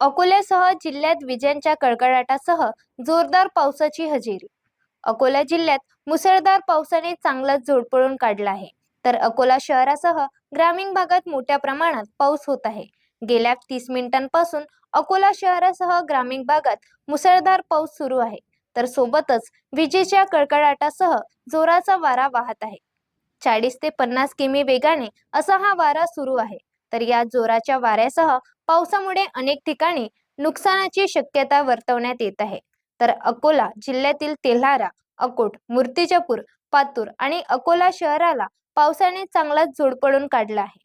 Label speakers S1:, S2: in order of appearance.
S1: अकोल्यासह जिल्ह्यात विजांच्या कडकडाटासह जोरदार पावसाची हजेरी. अकोला जिल्ह्यात मुसळधार पावसाने चांगलाच झोडपळून काढला आहे. तर अकोला शहरासह ग्रामीण भागात मोठ्या प्रमाणात पाऊस होत आहे. गेल्या तीस मिनिटांपासून अकोला शहरासह ग्रामीण भागात मुसळधार पाऊस सुरू आहे. तर सोबतच विजेच्या कडकडाटासह जोराचा वारा वाहत आहे. चाळीस ते पन्नास किमी वेगाने असा हा वारा सुरू आहे. तर या जोराच्या वाऱ्यासह पावसामुळे अनेक ठिकाणी नुकसानाची शक्यता वर्तवण्यात येत आहे. तर अकोला जिल्ह्यातील तेल्हारा अकोट मूर्तिजापूर पातूर आणि अकोला शहराला पावसाने चांगलाच झोडपडून काढला आहे.